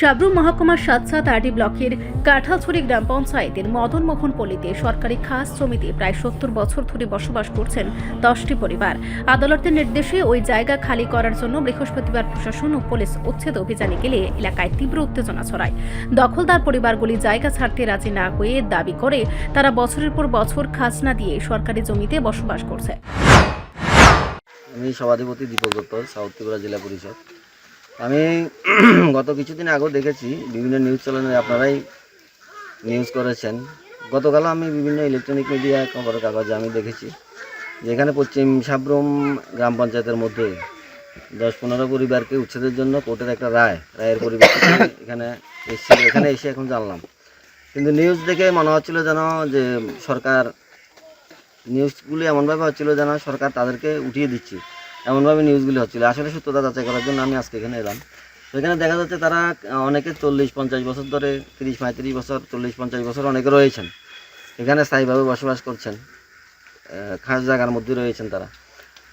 সাবরুম মহকুমার সাতসাত আরডি ব্লকের কাঁঠালছড়ি গ্রাম পঞ্চায়েতের মদন মোহন পল্লীতে সরকারি খাস জমিতে প্রায় সত্তর বছর ধরে বসবাস করছেন দশটি পরিবার। আদালতের নির্দেশে ওই জায়গা খালি করার জন্য বৃহস্পতিবার প্রশাসন ও পুলিশ উচ্ছেদ অভিযানে গেলে এলাকায় তীব্র উত্তেজনা ছড়ায়। দখলদার পরিবারগুলি জায়গা ছাড়তে রাজি না হয়ে দাবি করে, তারা বছরের পর বছর খাজনা দিয়ে সরকারি জমিতে বসবাস করছে। আমি সভাধিপতি দীপক দত্ত, সাউথ ত্রিপুরা জেলা পরিষদ। আমি গত কিছুদিন আগেও দেখেছি, বিভিন্ন নিউজ চ্যানেলে আপনারাই নিউজ করেছেন। গতকালও আমি বিভিন্ন ইলেকট্রনিক মিডিয়া খবরের কাগজে আমি দেখেছি, যেখানে পশ্চিম সাবরুম গ্রাম পঞ্চায়েতের মধ্যে দশ পনেরো পরিবারকে উচ্ছেদের জন্য কোর্টের একটা রায়, রায়ের পরিবর্তে এখানে এসেছিল এখানে এসে এখন জানলাম। কিন্তু নিউজ দেখে মনে হচ্ছিল যেন যে সরকার নিউজগুলি এমনভাবে হচ্ছিল যেন সরকার তাদেরকে উঠিয়ে দিচ্ছে। এমনভাবে নিউজগুলি হচ্ছিল। আসলে সত্যতা যাচাই করার জন্য আমি আজকে এখানে এলাম। তো এখানে দেখা যাচ্ছে তারা অনেকে চল্লিশ পঞ্চাশ বছর ধরে, তিরিশ পঁয়ত্রিশ বছর, চল্লিশ পঞ্চাশ বছর অনেকে রয়েছেন। এখানে স্থায়ীভাবে বসবাস করছেন। খাস জায়গার মধ্যে রয়েছেন তারা।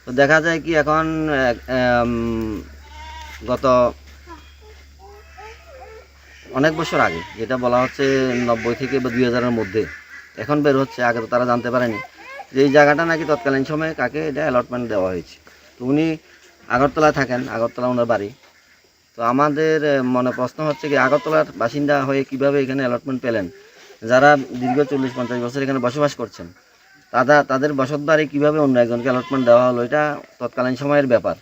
তো দেখা যায় কি এখন গত অনেক বছর আগে, যেটা বলা হচ্ছে নব্বই থেকে বা দুই হাজারের মধ্যে, এখন বের হচ্ছে, আগে তো তারা জানতে পারেনি যে এই জায়গাটা নাকি তৎকালীন সময়ে কাকে এটা অ্যালটমেন্ট দেওয়া হয়েছে। তো উনি আগরতলায় থাকেন, আগরতলা ওনার বাড়ি। তো আমাদের মনে প্রশ্ন হচ্ছে কি, আগরতলার বাসিন্দা হয়ে কীভাবে এখানে অ্যালটমেন্ট পেলেন? যারা দীর্ঘ চল্লিশ পঞ্চাশ বছর এখানে বসবাস করছেন তারা তাদের বসত বাড়ি কীভাবে অন্য একজনকে অ্যালটমেন্ট দেওয়া হলো, এটা তৎকালীন সময়ের ব্যাপার।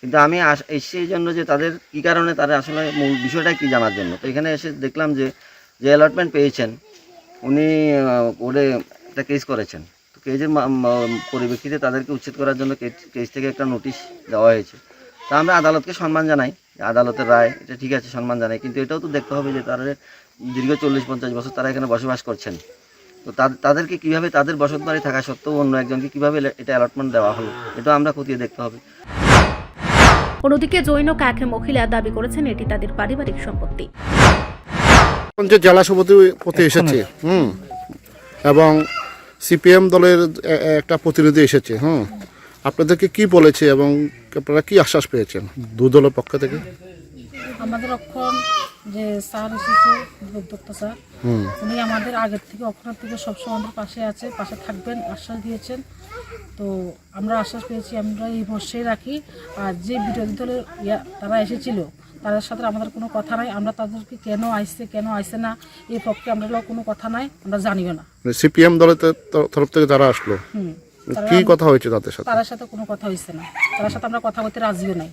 কিন্তু আমি এসেছি এই জন্য যে তাদের কী কারণে, তারা আসলে মূল বিষয়টা কী জানার জন্য? তো এখানে এসে দেখলাম যে যে অ্যালটমেন্ট পেয়েছেন, উনি কোর্টে একটা কেস করেছেন। মা- পরিপ্রেক্ষিতে তাদেরকে উচ্ছেদ করার জন্য কেজ থেকে একটা নোটিশ দেওয়া হয়েছে। তা আমরা আদালতকে সম্মান জানাই আদালতের রায় এটা ঠিক আছে সম্মান জানাই। কিন্তু এটাও তো দেখতে হবে যে তারা দীর্ঘ চল্লিশ পঞ্চাশ বছর তারা এখানে বসবাস করছেন। তো তাদেরকে কীভাবে তাদের বসত বাড়ি থাকা সত্ত্বেও অন্য একজনকে কীভাবে এটা অ্যালটমেন্ট দেওয়া হলো এটাও আমরা খতিয়ে দেখতে হবে। অন্যদিকে জৈনক এক মহিলা দাবি করেছেন এটি তাদের পারিবারিক সম্পত্তি। জেলা সভাপতি এসেছে হুম এবং সিপিএম দলের একটা প্রতিনিধি এসেছে হুম? আপনাদেরকে কি বলেছে এবং আপনারা কি আশ্বাস পেয়েছেন দু দলের পক্ষ থেকে? আমাদের অক্ষণ যে স্যার এসেছে উদ্যোক্তা স্যার উনি আমাদের আগের থেকে অক্ষণের থেকে সবসময় আমাদের পাশে আছে পাশে থাকবেন আশ্বাস দিয়েছেন। তো আমরা আশ্বাস পেয়েছি আমরা এই বসেই রাখি। আর যে বিরোধী দলের তারা এসেছিল তাদের সাথে আমাদের কোনো কথা নাই। আমরা তাদেরকে কেন আসছে কেন আইসে না এই পক্ষে আমরা কোনো কথা নাই আমরা জানিও না। সিপিএম দলের তরফ থেকে যারা আসলো কি কথা হয়েছে তাদের সাথে? তাদের সাথে কোনো কথা হয়েছে না। তাদের সাথে আমরা কথা বলতে রাজিও নাই।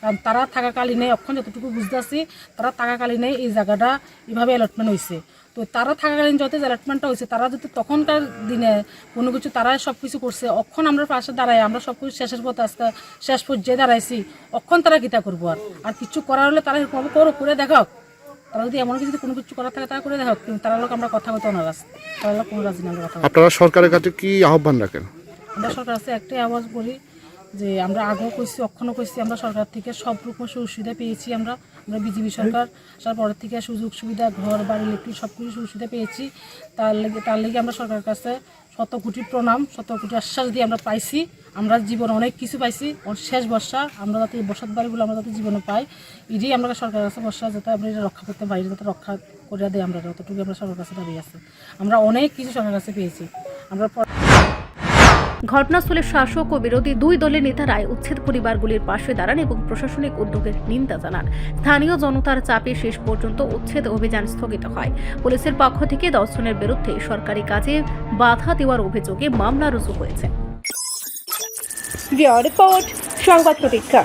কারণ তারা থাকাকালীনে অক্ষণ যতটুকু বুঝতে আসি তারা থাকাকালীনে এই জায়গাটা এইভাবে অ্যালটমেন্ট হয়েছে তো তারা থাকাকালীন যত অ্যালটমেন্টটা হয়েছে তারা যদি তখনকার দিনে কোনো কিছু তারা সব কিছু করছে অক্ষণ আমরা পাশে দাঁড়াই আমরা সব কিছু শেষের পথে আজকে শেষ পর্যায়ে দাঁড়াইছি অক্ষণ তারা গীতা করব আর? আর কিছু করার হলে তারা এরকম করো করে দেখাও। তারা যদি এমন কিছু যদি কোনো কিছু করার থাকে তারা করে দেখাও। কিন্তু তারা লোক আমরা কথা বলতে অনারাজ তারা লোক কোনো রাজি না আমরা কথা। আপনারা সরকারের কাছে কি আহ্বান রাখেন? আমরা সরকার কাছে একটাই আওয়াজ করি যে আমরা আগেও করছি অক্ষণও কইছি আমরা সরকার থেকে। সব রকম সুযোগ সুবিধা পেয়েছি আমরা। আমরা বিজেপি সরকার আসার পরের থেকে সুযোগ সুবিধা, ঘর, বাড়ি ইলেকট্রিক সব কিছু সুযোগ সুবিধা পেয়েছি। তার লেগে তার লেগে আমরা সরকারের কাছে শত কোটি প্রণাম শত কোটি আশ্বাস দিয়ে আমরা পাইছি। আমরা জীবনে অনেক কিছু পাইছি। শেষ বর্ষা আমরা যাতে এই বসত বাড়িগুলো আমরা যাতে জীবনে পাই, এটাই আমরা সরকারের কাছে বর্ষা যাতে আমরা এটা রক্ষা করতে পারি, যাতে রক্ষা করে দেয় আমরা, যতটুকু আমরা সরকারের কাছে দাবি আছে। আমরা অনেক কিছু সরকারের কাছে পেয়েছি। আমরা ঘটনাস্থলে শাসক ও বিরোধী দুই দলের নেতারাই উচ্ছেদ পরিবারগুলির পাশে দাঁড়ান এবং প্রশাসনিক উদ্যোগের নিন্দা জানান। স্থানীয় জনতার চাপে শেষ পর্যন্ত উচ্ছেদ অভিযান স্থগিত হয়। পুলিশের পক্ষ থেকে দশজনের বিরুদ্ধে সরকারি কাজে বাধা দেওয়ার অভিযোগে মামলা রুজু হয়েছে। রিপোর্ট, সংবাদ প্রতীক্ষা।